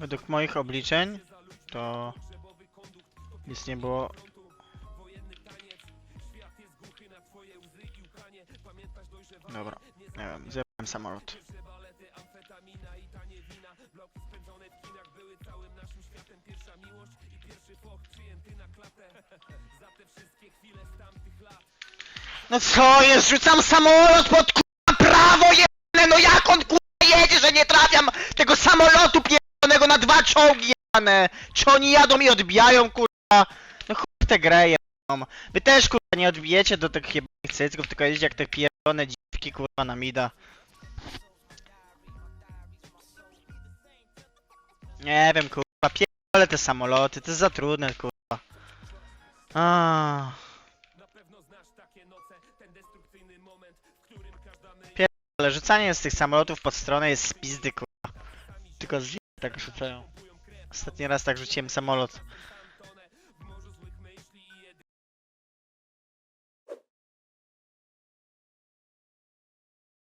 Według moich obliczeń to nic nie było. Dobra, nie wiem, zjebałem samolot. No co jest? Rzucam samolot pod kurwa prawo jebane! No jak on kurwa jedzie, że nie trafiam tego samolotu pierdolonego na dwa czołgi jebane! Czy oni jadą i odbijają kurwa? No chuj tę grę. Wy też kurwa nie odbijecie do tych jebanych cycków, tylko jedziecie jak te pierdolone dziwki kurwa na mida. Nie wiem kurwa, pierdolę te samoloty, to jest za trudne kurwa. Aaaa. Ale rzucanie z tych samolotów pod stronę jest z pizdy, kurwa. Tylko z tak rzucają. Ostatni raz tak rzuciłem samolot.